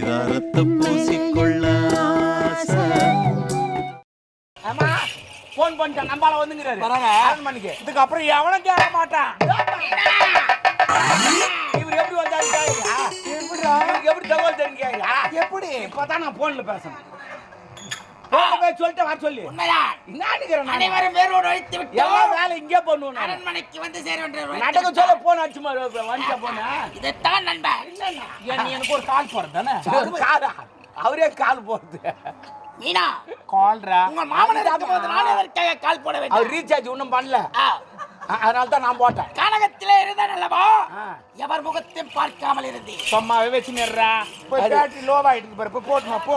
பரிதாரத்தை பூசிக்கொள்ள ஆசை. ஆமா போன் பண்ணிட்டேன் நம்பால வந்துங்கிறாரு அரண்மனைக்கு இதுக்கு அப்புறம் எவனும் கேட்க மாட்டான். இவர் எப்படி வந்தாரு எப்படி தகவல் கேக்குறியா? எப்படி? இப்பதான் நான் போன்ல பேசணும். சொல்லிட்டு வர சொல்லி. உண்மைதான். என்னன்னுக்கிறேன் நான்? அனைவரும் வேரோடு அழித்து எல்லா விட்டோம் வேலை இங்கே பண்ணுவோம். அரண்மனைக்கு வந்து சேர நடக்க சொல்ல போன் அடிச்சு வண்டியா போன? இதைத்தான் நண்பன் நீ எனக்கு ஒரு கால் போறது தானே? அவரே கால். போறது மீனா கால்ரா? உங்க மாமனார் எதற்காக கால். போட அவர் வேண்டும் ரீசார்ஜ் ஒன்றும் பண்ணல அதனால தான் நான் போட்டேன். கனகத்திலே இருந்தான் அல்லவா? ஆ. எவர் முகத்தையும் பார்க்காமல் இருந்தேன். சும்மாவே வச்சு நிறா பேட்டரி லோவாயிட்டு பிறப்பு போட்டுமா போ.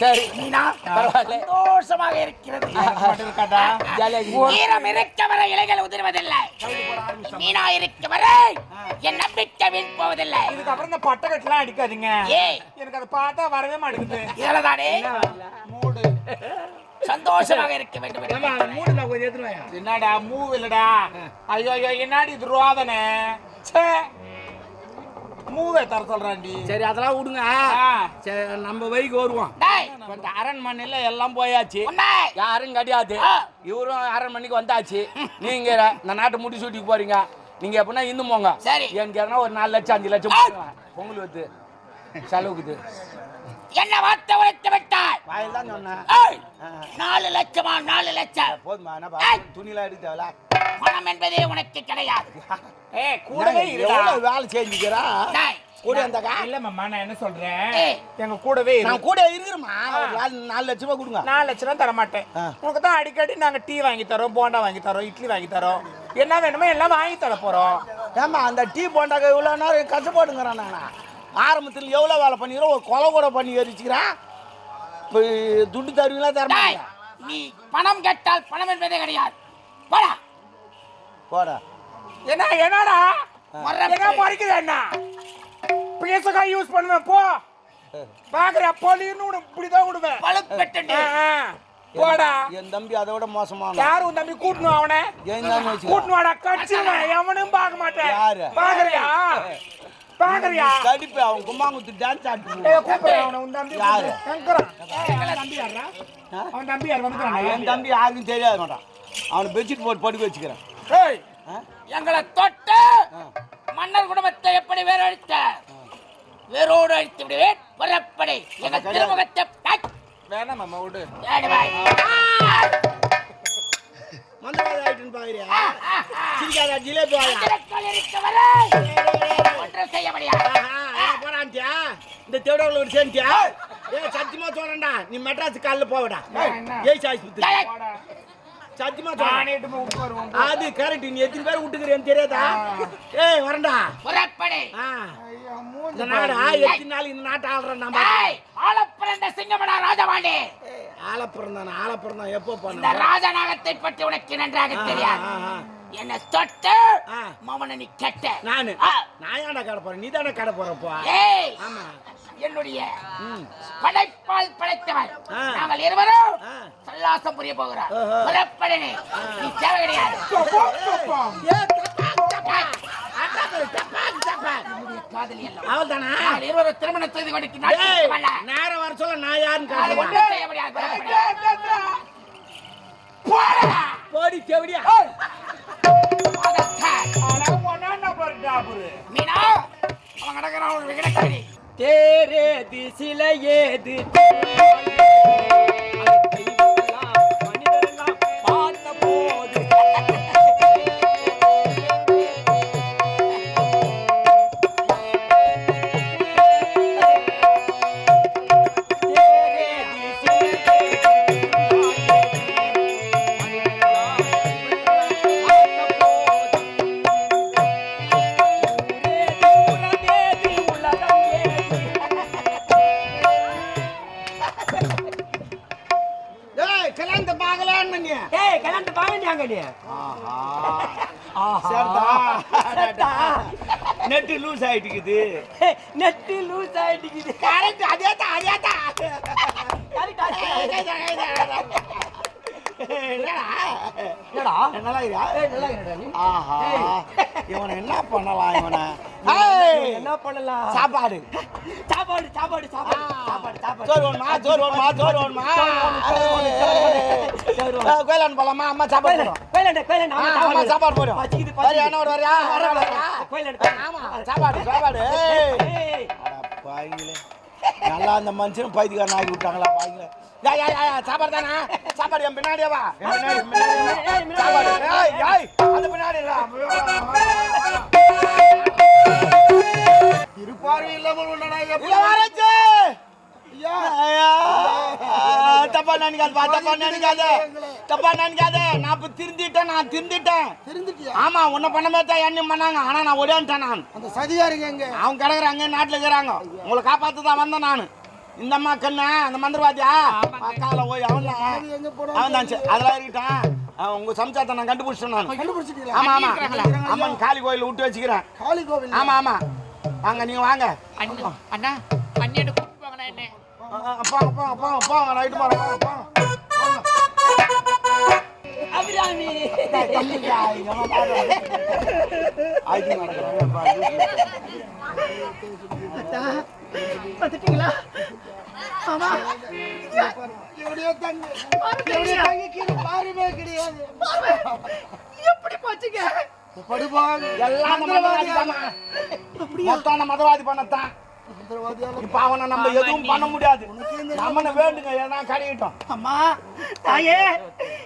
சரி. மீனா பரவாயில்ல. சந்தோஷமாக இருக்கிறது. ஈரம் இருக்க. வரை இலைகள் உதிர்வதில்லை. மீனா இருக்க வரை என் நம்பிக்கை வீண் போவதில்லை. இதுக்கப்புறம் இந்த பட்டக்கட்டுலாம் அடிக்காதீங்க. ஏய் எனக்கு அதை பார்த்தா வரவே மாட்டேங்குது. இதுலதானே? மூடு. சந்தோஷமாக இருக்க வேண்டும் அந்த மூடுல கொஞ்சம் வாயா. என்னடா மூவ் இல்லடா? ஐயோ ஐயோ என்னடி இது ரோதனை? ச்சே. மூவே தர சொல்றாண்டி சரி அதெல்லாம் விடுங்க. சரி நம்ம வழிக்கு வருவோம். இந்த அரண்மனையில எல்லாம் போயாச்சு. யாரும் கிடையாது. இவரும் அரண்மனைக்கு வந்தாச்சு. நீங்க இந்த நாட்டு முடி சூட்டிக்கு போறீங்க. நீங்க எப்படின்னா இந்து போங்க சரி. எனக்கு எதனா ஒரு நாலு லட்சம் அஞ்சு லட்சம். பொங்கல் வந்து செலவுக்குது. என்ன வார்த்தை உரைத்து விட்டாய்? வாயில் தான் சொன்னேன். நாலு லட்சமா நாலு லட்சம்? போதுமா என்ன. துணிலாம் எடுத்து பணம் என்பதே உனக்கு கிடையாது. ஏ கூடவே எவ்வளவு வேலை செஞ்சுக்கிறா? டேய், கூட இருந்தாக்கா? இல்ல மாமா நான் என்ன சொல்றேன்? எங்க கூடவே இரு. நான் கூட இருக்கிறேம்மா ஒரு நாலு நாலு லட்ச ரூபாய் கொடுங்க. நாலு லட்சம் ரூபா தர மாட்டேன். உனக்கு தான் அடிக்கடி நாங்க டீ வாங்கி தரோம் போண்டா வாங்கி தரோம் இட்லி வாங்கி தரோம். என்ன வேணுமோ எல்லாம் வாங்கி தர போறோம். ஏம்மா அந்த டீ போண்டாக்க இவ்வளோ நேரம் கஷ்டப்படுங்கிறேன் நான்? ஆரம்பத்தில் எவ்வளோ வேலை பண்ணிக்கிறோம்? ஒரு கொலை கூட பண்ணி எரிச்சுக்கிறேன் இப்போ துண்டு தருவீங்களா தர நீ பணம் கேட்டால் பணம் என்பதே கிடையாது. போடா. போட. என்ன என்னடா. என்ன மறைக்குது என்ன? பேசக்கா யூஸ் பண்ணுவேன் போ. பாக்குற போலின்னு விடு இப்படிதான் விடுவேன். பழுப்பெட்டு. போடா. என் தம்பி அதை விட மோசமான யார் உன் தம்பி? கூட்டணும் அவனை. என் தம்பி வச்சுக்க கூட்டணும் வாடா கட்சிவன் எவனும் பார்க்க மாட்டேன். யாரு? பாக்குறியா? பாக்குறியா? கடிப்பு அவன் கும்மாங்குத்து டான்ஸ் ஏய், கூப்பிடுறேன் அவனை, உன் தம்பி யாரு? ஏய், அவன் தம்பி? அவன் தம்பி யார்? வந்துக்கிறானா? என் தம்பி யாருக்கும் தெரியாது மாட்டான். அவனை பெட்ஷீட் போட்டு படுக்க வச்சுக்கிறேன். ஏய், எங்களை தொட்டு மன்னர் குடும்பத்தை எப்படி வேறழித்த வேரோடு அழித்து விடுவேன். புறப்படை எங்க திருமுகத்தை வேணாம் மாமா, விடு. மந்தவாதி ஆயிட்டுன்னு பாக்குறியா? சிரிக்காதா ஜிலேபி வாயா மந்திரக்கோள் இருக்க வரை. ஒன்றும் செய்ய முடியாது. போறான்ட்டியா? இந்த தேடவுல ஒரு சேர்ந்தியா ஏ சத்தியமா சொல்றேன்டா. நீ மெட்ராஸ் காலைல போவடா. ஏய் சாய்ஸ் சத்தியமா சொல்றேன். விட்டு வருவோம். அது கரெக்ட் நீ எத்தனை பேர் விட்டுக்கிறேன்னு தெரியாதா? ஏய் வரண்டா புறப்படை இந்த நாடா எத்தனை நாள் இந்த நாட்டை ஆள்றேன் நம்ம டேய், ஆளப்பிறந்த சிங்கமடா ராஜபாண்டி. ஆலப்புறம் தான் ஆலப்புறம் தான் எப்போ இந்த போன ராஜநாகத்தை பற்றி உனக்கு நன்றாக தெரியாது. என்ன தொட்டு. மமனை நீ கெட்ட. நானு. நான் ஏன்டா கடை போறேன்? நீ தானே கடை போறப்போ ஆமா. என்னுடைய படைப்பால் படைத்தவன். நாங்கள் இருவரும். சல்லாசம் புரிய போகிறோம். புறப்படனே நீ தேவை கிடையாது. வரல. நேரம் வர சொல்ல நான் யாருன்னு. போடி. தேவடியா கிடக்கிறான் ஒரு விகடக்காரி தேரேது சிலையேது லூஸ் ஆயிட்டுக்குது. நெட்டு லூஸ் ஆயிட்டுக்குது. கரெக்ட் அதே தான் அதே தான் என்னடா? நல்லா இருக்கியா ஆஹா. இவனை என்ன பண்ணலாம் இவனை? என்ன பண்ணலாம்? சாப்பாடு. சாப்பாடு சாப்பாடு சாப்பாடு. சாப்பாடு சோறு வேணுமா? சோறு வேணுமா? சோறு வேணுமா? போலாமா? அம்மா சாப்பாடு கோயிலாண்ட கோயிலாண்ட ஆ, அம்மா சாப்பாடு போடும் பச்சிக்குது, வரியா? என்ன ஒரு வரியா வர. வரியா கோயிலாண்ட ஆமா சாப்பாடு சாப்பாடு. அட பாவிங்களே. நல்லா அந்த மனுஷனும் பைத்தியக்காரன் ஆகி விட்டாங்களா பாருங்களே யா யா யா யா, சாப்பாடு தானா? சாப்பாடு என் பின்னாடியே வா. என் பின்னாடி, என் பின்னாடி. வா. சாப்பாடு. ஏய் ஏய் அந்த பின்னாடி இல்ல. இருப்பார்வை இல்லாமல் உன்னடா இல்ல வரச்சு. ஐயா, தப்பா நினைக்காதப்பா தப்பா நினைக்காத. தப்பா நினைக்காத. நான் இப்ப திருந்திட்டேன் நான் திருந்திட்டேன். தெரிஞ்சுட்டியா ஆமா உன்னை பண்ண மாதிரி தான் என்னையும் பண்ணாங்க. ஆனா நான் ஒரேன்ட்டேன் நான். அந்த சதிகாரிங்க எங்க? அவங்க கிடக்குறாங்க நாட்டுல இருக்கிறாங்க. உங்களை காப்பாத்து தான் வந்தேன் நான். இந்த அம்மா கண்ணு அந்த மந்திரவாதியா அக்கால போய் அவன் தான் அவன் தான் அதெல்லாம் இருக்கட்டும். அவன் உங்க சம்சாரத்தை நான் கண்டுபிடிச்சேன் நான். கண்டுபிடிச்சிட்டீங்களா? ஆமா ஆமா. அம்மன் காளி கோயில் விட்டு வச்சுக்கிறேன். காளி கோவில். ஆமா ஆமா. வாங்க நீங்க வாங்க. அண்ணா அண்ணா அண்ணியோட கூப்பிட்டு வாங்கண்ணா என்ன போங்க போங்க போங்க போங்க நைட்டு போறேன் போங்க போங்க. அபிராமி. வந்துட்டீங்களா ஆமா எப்படியோ தங்கி எப்படியோ தங்கி கீழே பாருமே கிடையாது. எப்படி போச்சுங்க? படுபாங்க எல்லாம் மதவாதி. மொத்தம் மதவாதி பண்ணத்தான். இப்ப அவனை நம்ம எதுவும் பண்ண முடியாது. நம்மன வேண்டுங்க ஏன்னா கடையிட்டோம். அம்மா தாயே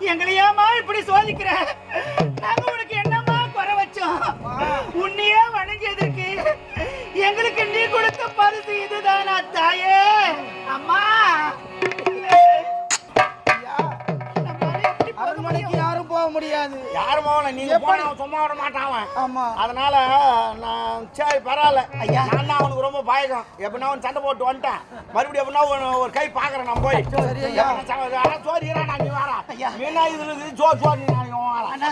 எங்களை ஏமா இப்படி சோதிக்கிற? நாங்க உனக்கு என்னம்மா குறை வச்சோம்? உன்னையே வணங்கியதற்கு எங்களுக்கு நீ கொடுத்த பரிசு இதுதானா தாயே? அம்மா! முடியாது. யாரும் போகல நீங்க போன சும்மா விட மாட்டான் அவன். ஆமா. அதனால நான் சரி பரவாயில்ல. ஐயா. நான் அவனுக்கு ரொம்ப பயகம் எப்படின்னா அவன் சண்டை போட்டு வந்துட்டேன். மறுபடியும் எப்படின்னா ஒரு- கை பாக்குறேன் நான் போய். சோறு ஈரா நீ வாரா மீனா இது இருக்குது சோறு சோறு நீ நான்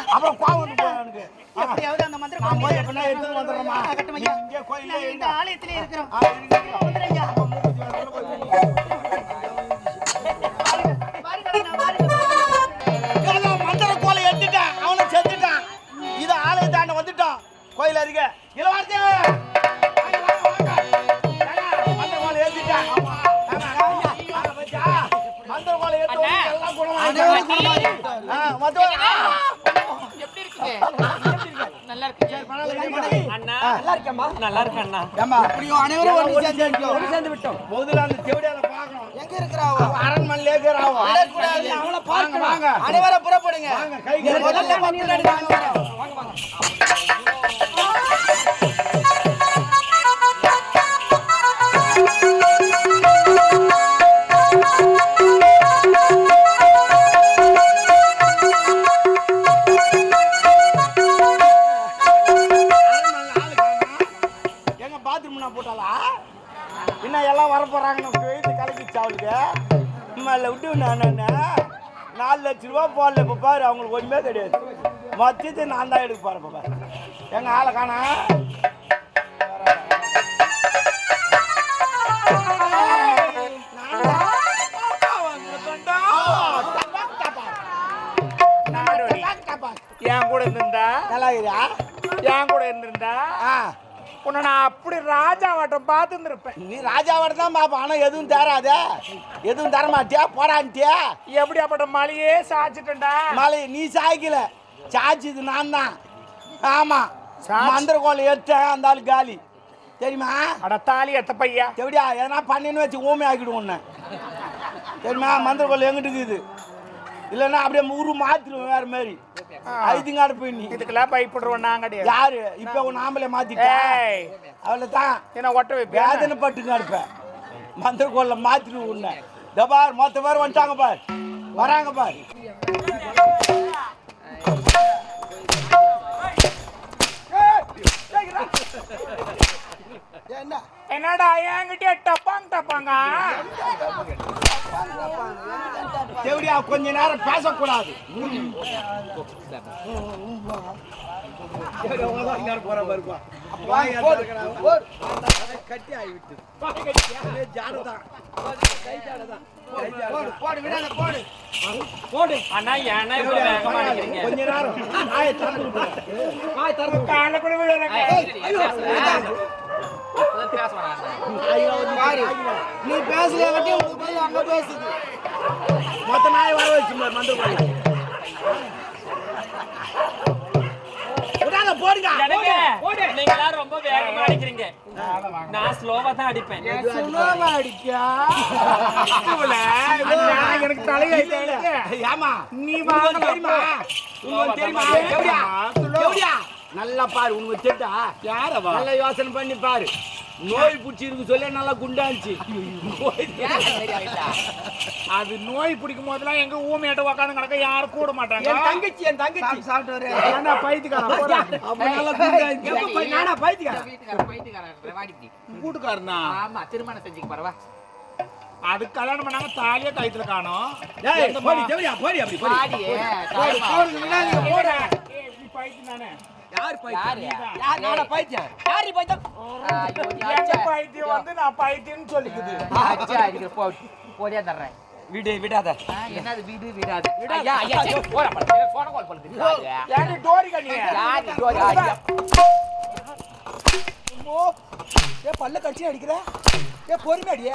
அப்புறம் கோவம் எனக்கு. எப்படியாவது அந்த மந்திர நான் போய் எப்படின்னா. இங்கே கோயிலே இந்த. ஆலயத்திலே இருக்கிறோம். ஏம்மா, அப்படியும் அனைவரும் ஒன்று சேர்ந்து சேர்ந்து ஒன்று சேர்ந்து விட்டோம். முதல்ல அந்த செவிடியால பார்க்கணும். எங்க இருக்கிறாவோ? அரண்மனையிலே. விடக்கூடாது. அவளை பார்க்கணும். அனைவரும் புறப்படுங்க. முதல்ல போறாங்கன்னு எழுத்து கலக்கிச்சு அவளுக்கு மேல விட்டு நான் நாலு லட்ச ரூபா போடல இப்போ பாரு அவங்களுக்கு ஒன்றுமே கிடையாது மொத்தத்தை நான் தான் எடுக்க இப்போ பாரு. எங்க ஆளை காணா? என் கூட இருந்திருந்தா? நல்லா இருக்குதா என் கூட இருந்திருந்தா? உன்னை நான் அப்படி ராஜாவாட்டம் பார்த்து இருந்திருப்பேன் நீ ராஜாவோட தான் பாப்பா ஆனால் எதுவும் தராத எதுவும் தர மாட்டியா போடான்ட்டியா? எப்படி அப்பட்ட மலையே சாச்சிட்டேன்டா மலை நீ சாய்க்கல. சாய்ச்சது நான் தான். ஆமா. மந்திர கோலை எடுத்தேன் அந்த ஆளு காலி. தெரியுமா? அட தாலி எத்த பையா. எப்படியா? எதனா பண்ணின்னு வச்சு ஊமை ஆக்கிடுவோம் உன்னை. தெரியுமா? மந்திர கோல் எங்கிட்டு இருக்குது? இல்லைன்னா அப்படியே ஊரு மாத்திடுவோம் வேற மாதிரி. ஐதுங்காடு போய் நீ இதுக்கெல்லாம் பயப்படுறோம் நான் கிடையாது யாரு இப்ப உன் ஆம்பளை மாத்திட்டா ஏய் அவ்வளவுதான் என்ன ஒட்ட வைப்பியா வேதனை பட்டுங்க இருப்பேன் மந்திர கோல்ல மாத்திடுவோம் உன்னை இதோ பார் மொத்த பேர் வந்துட்டாங்க பார் வராங்க பார் என்ன என்னடா என்கிட்ட டப்பாங்க டப்பாங்க? எப்படியா கொஞ்ச நேரம் பேசக்கூடாது. கட்டி ஆகிவிட்டு. அடிக்கிறீங்க கொஞ்ச நேரம். பாரு, நீ பேசல கட்டி உனக்கு பதில் அங்க பேசுது மொத்த நாய் வர வச்சு மந்திர பாரு போடுங்க நீங்க எல்லாரும் ரொம்ப வேகமா அடிக்கிறீங்க நான் ஸ்லோவா தான் அடிப்பேன் சுலோவா அடிக்கா இவள, எனக்கு தலையை ஏமா நீ வாங்க தெரியுமா உனக்கு தெரியுமா எப்படியா நல்லா பாரு உனக்கு தெரியுதா யாரவா நல்லா யோசனை பண்ணி பாரு நோய் பிடிச்சி இருக்கு சொல்ல நல்லா குண்டாச்சு அது நோய் பிடிக்கும் போதெல்லாம் எங்க ஊமையாட்ட உக்காந்து கிடக்க யாரும் கூட மாட்டாங்க. என் தங்கச்சி என் தங்கச்சி. சாப்பிட்டு போடா. நானா வீட்டுக்கார பைத்தியக்காரன் வாடிப்பி கூட்டுக்காரனா? ஆமா திருமணம் செஞ்சுக்க பரவா அது கல்யாணம் பண்ணாங்க தாலியே கழுத்துல காணோம். டேய் போடி ஜெவடியா போடி அப்படி போடி. வாடியே போடு, போடுங்க, விடாதீங்க, போடு. நீ பைத்தியம் தானே. யார் பைத்தியம்? யாரு? நானா பைத்தியம்? யார் பைத்தியம்? பைத்தியம் வந்து நான் பைத்தியம்னு சொல்லிக்குது. அடிச்சா அடிக்கிற போ போடியா தர்றேன். விடு விடாத. ஆ, என்னது வீடு வீடாது. ஐயா ஐயா சரி, போடா பா போன கால் பண்ணுது யாரு டோரி கண்ணி யாரு இதோ, ஐயா. ஏ பல்ல கடிச்சு அடிக்கிற? ஏ பொறுமை அடியே?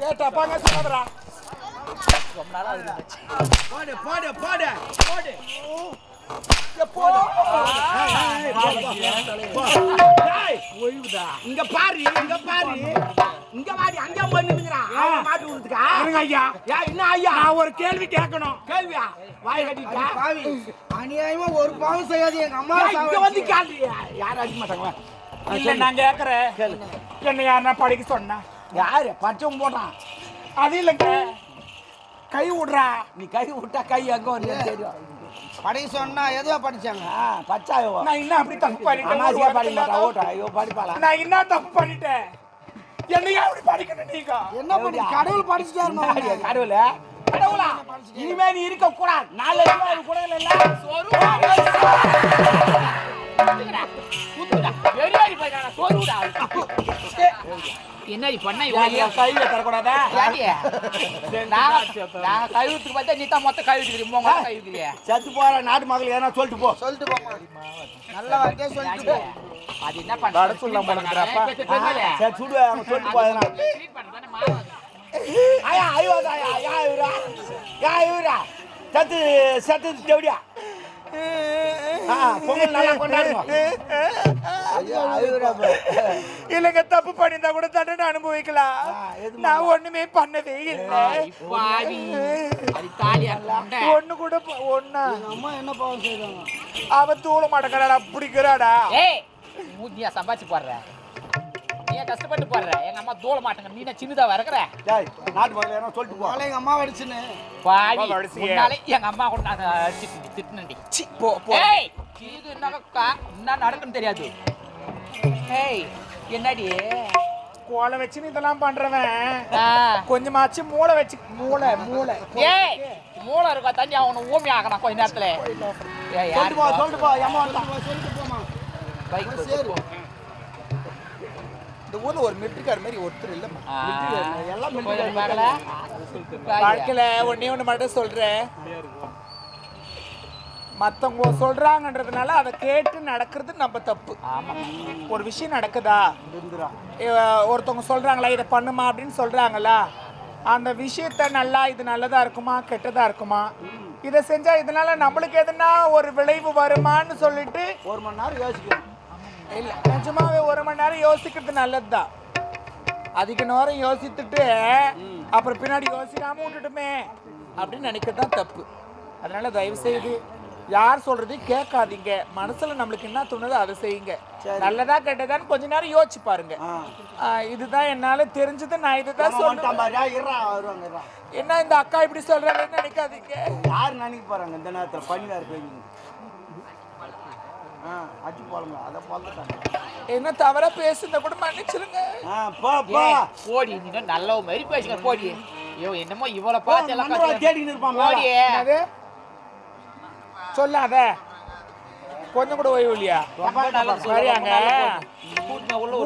ஏ டப்பாங்க சொல்லாதடா ரொம்ப நாளா அது இருந்துச்சு. போடு போடு போடு போடு இங்க பாரு இங்க பாரு இங்க வாடி அங்க போய் நின்னுங்கறான் விடுறதுக்கா இருங்க ஐயா யா என்ன ஐயா நான் ஒரு கேள்வி கேட்கணும் கேள்வியா வாய் கட்டிட்டா பாவி அநியாயமா ஒரு பாவம் செய்யாது எங்க அம்மா இங்க வந்து கேள்வி யாரும் அடிக்க மாட்டாங்க இல்ல நான் கேக்குறேன் என்ன யாருன்னா படிக்க சொன்னா யாரு பச்சவன் போட்டான் அது இல்லைங்க கை விடுறா. நீ கை விட்டா கை எங்க வருது தெரியும். படிக்க சொன்னா எதுவா படிச்சாங்க? பச்சாயோ. நான் என்ன அப்படி தப்பு அனாசியா படிக்க பண்ணிட்டேன் மாட்டா ஓட்டா ஐயோ படிப்பாளா? நான் என்ன தப்பு பண்ணிட்டேன்? என்னையா அப்படி படிக்கணும் நீங்க? என்ன பண்ணி கடவுள் படிச்சுட்டாருமா உன்னை. கடவுள? கடவுளா? இனிமே நீ இருக்க கூடாது நாலு கூட இல்ல. என்னடி பண்ண இவ்வளவு கையில தரக்கூடாதா? ஏடியே? நாங்க நாங்க கை விட்டுக்கு பார்த்தா நீ தான் மொத்தம் கை விட்டுக்கிறீங்க உங்க கை விட்டுக்கிறியா செத்து போற நாட்டு மக்கள் ஏன்னா சொல்லிட்டு போ. சொல்லிட்டு போமா நல்ல வார்த்தையா சொல்லிட்டு போ. அது என்ன. சரி சுடு சொல்லிட்டு போயனா ஐயா ஐயோ ஐயா யா இவரா? யா இவரா? சத்து சத்து பொங்கல் நல்லா கொண்டாடுங்க. இல்லைங்க தப்பு பண்ணியிருந்தா கூட தண்டனை அனுபவிக்கலாம். நான் ஒண்ணுமே பண்ணவே இல்லை. ஒண்ணு கூட ஒண்ணா. எங்க அம்மா என்ன பாவம் செய்தாங்க அவ தூள மாட்டேங்கிறாடா பிடிக்கிறாடா. ஏய் மூஞ்சியா சம்பாதிச்சு போடுற. நீ கஷ்டப்பட்டு போடுற? எங்க அம்மா தூள மாட்டேங்க. நீ என்ன சின்னதா வரக்குற நாட்டு சொல்லிட்டு போ. நாளை எங்க அம்மா அடிச்சுன்னு. பாவி. முன்னாலே எங்க அம்மா கூட நான் அடிச்சிட்டு திட்டுனடி போ போ. ஏய் இது என்ன நடக்குன்னு தெரியாது. ஏய் என்னடி? கோலை வச்சுன்னு இதெல்லாம் பண்றவன். கொஞ்சமாச்சு மூளை வச்சு மூளை மூளை. ஏய் மூளை இருக்கா தண்ணி அவனை ஊமி ஆகணும் கொஞ்ச நேரத்துல. ஏய் யாரு சொல்லிட்டு போ சொல்லிட்டு போ ஏமா சொல்லிட்டு போமா பைக் இந்த ஊர்ல ஒரு மிலிட்டரிக்கார மாதிரி ஒருத்தர் இல்ல எல்லாம் பார்க்கல வாழ்க்கையில ஒண்ணே ஒண்ணு மட்டும் சொல்றேன். மத்தவங்க சொல்றாங்கன்றதுனால அதை கேட்டு நடக்கிறது நம்ம தப்பு. ஆமா. ஒரு விஷயம் நடக்குதா? ஒருத்தவங்க சொல்றாங்களா இதை பண்ணுமா அப்படின்னு சொல்றாங்களா? அந்த விஷயத்த நல்லா இது நல்லதா இருக்குமா கெட்டதா இருக்குமா? இதை செஞ்சா இதனால நம்மளுக்கு எதுனா ஒரு விளைவு வருமான்னு சொல்லிட்டு ஒரு மணி நேரம் யோசிக்கணும். இல்ல நிஜமாவே ஒரு மணி நேரம் யோசிக்கிறது நல்லதுதான் அதிக நேரம் யோசித்துட்டு அப்புறம் பின்னாடி யோசிக்காம விட்டுட்டுமே அப்படின்னு நினைக்கிறது தான் தப்பு. அதனால தயவு செய்து யார் சொல்றதையும் கேட்காதீங்க. மனசுல நம்மளுக்கு என்ன தோணுதோ அதை செய்யுங்க. நல்லதா கெட்டதான்னு கொஞ்ச நேரம் யோசிச்சு பாருங்க. இதுதான் என்னால தெரிஞ்சது நான் இதுதான் சொல்றேன். என்ன இந்த அக்கா இப்படி சொல்றாங்கன்னு நினைக்காதீங்க. யார் நினைக்க போறாங்க இந்த நேரத்தில்? அதை பார்த்துட்டாங்க என்ன தவறா பேசுறத கூட மன்னிச்சிருங்க. போடி நீ நல்ல மாதிரி பேசுங்க போடி. ஐயோ என்னமோ இவ்வளவு பார்த்து எல்லாம். தேடின்னு இருப்பான் மேல. போடி என்னது? சொல்லாத. கொஞ்சம் கூட ஓய்வு இல்லையா? சரியாங்க.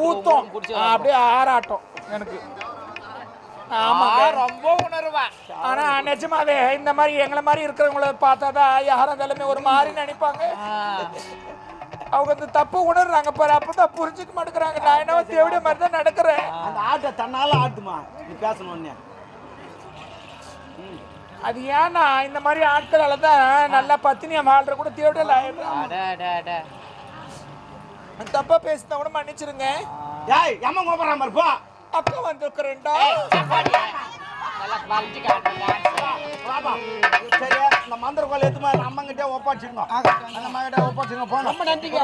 ஊத்தம் ஆ, அப்படியே ஆறாட்டம். எனக்கு. ஆமாங்க. ரொம்ப உணர்வா. ஆனா நிஜமாவே இந்த மாதிரி எங்களை மாதிரி இருக்கிறவங்கள பார்த்தாதான் யாரும் இருந்தாலுமே ஒரு மாதிரி நினைப்பாங்க. அவங்க இந்த தப்பு உணர்றாங்க பாரு அப்பதான் புரிஞ்சுக்க மாட்டேங்கிறாங்க. நான் என்ன தேவைய மாதிரி தான் நடக்கிறேன் அந்த ஆட்டை தன்னால ஆட்டுமா? நீ பேசணும் அது ஏன்னா இந்த மாதிரி ஆட்களால தான் நல்லா பத்தினியா வாழ்ற கூட தேவையில்ல தப்பா பேசினா கூட மன்னிச்சிருங்க. ஏய் எம்மன் கோபுரம் மாதிரி போ. அக்கா வந்திருக்கிறேன்டா. இந்த மந்திர கோலை எடுத்து அம்மங்கிட்டே ஒப்பாச்சிருங்க. அந்த மாதிரி ஒப்பாச்சிருங்க போங்க. ரொம்ப நன்றிங்க.